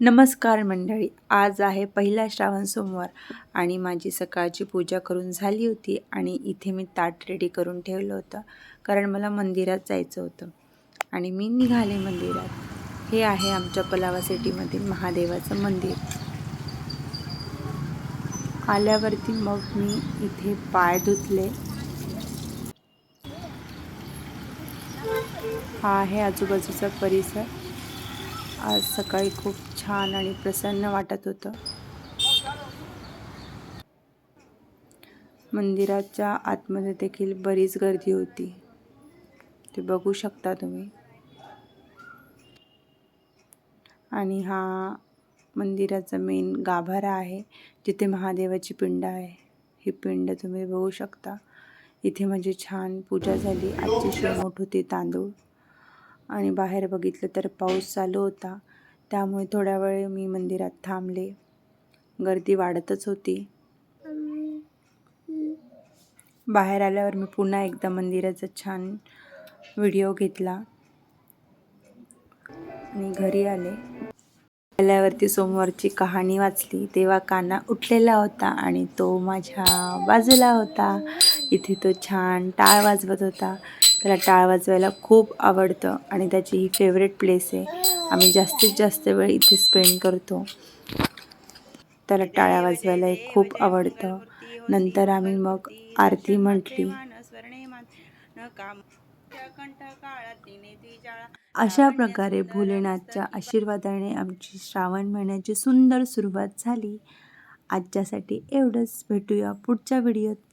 नमस्कार मंडळी आज आहे पहिला श्रावण सोमवार आणि माझी सकाळची पूजा करून झाली होती आणि इथे मी ताट रेडी करून ठेवलं होतं कारण मला मंदिरात जायचं होतं आणि मी निघाले मंदिरात. हे आहे आमच्या पलावा सिटीमधील महादेवाचं मंदिर. आल्यावरती मग मी इथे पाय धुतले. हा आहे आजूबाजूचा परिसर. आज सकाळी खूप छान आणि प्रसन्न वाटत होतं. मंदिराच्या आतमध्ये देखील बरीच गर्दी होती. ते बघू शकता तुम्ही. आणि हा मंदिराचा मेन गाभारा आहे. जिथे महादेवाची पिंड आहे. ही पिंड तुम्ही बघू शकता. इथे म्हणजे छान पूजा झाली. आजची शिवमोठ होती तांदूळ. आणि बाहेर बघितलं तर पाऊस चालू होता. त्यामुळे थोड्या वेळ मी मंदिरात थांबले. गर्दी वाढतच होती. बाहेर आल्यावर मी पुन्हा एकदा मंदिराचा छान व्हिडिओ घेतला. आणि घरी आले. आल्यावरती सोमवारची कहाणी वाचली. तेव्हा काना उठलेला होता आणि तो माझ्या बाजूला होता. इथे तो छान टाळ वाजवत होता. त्याला टाळ वाजवायला खूप आवडतं आणि त्याची ही फेवरेट प्लेस आहे. आम्ही जास्तीत जास्त वेळ इथे स्पेंड करतो. त्याला टाळ्या वाजवायला खूप आवडतं. नंतर आम्ही मग आरती म्हटली. अशा प्रकारे भोलेनाथच्या आशीर्वादाने आमची श्रावण महिन्याची सुंदर सुरुवात झाली. आजच्यासाठी एवढंच. भेटूया पुढच्या व्हिडिओत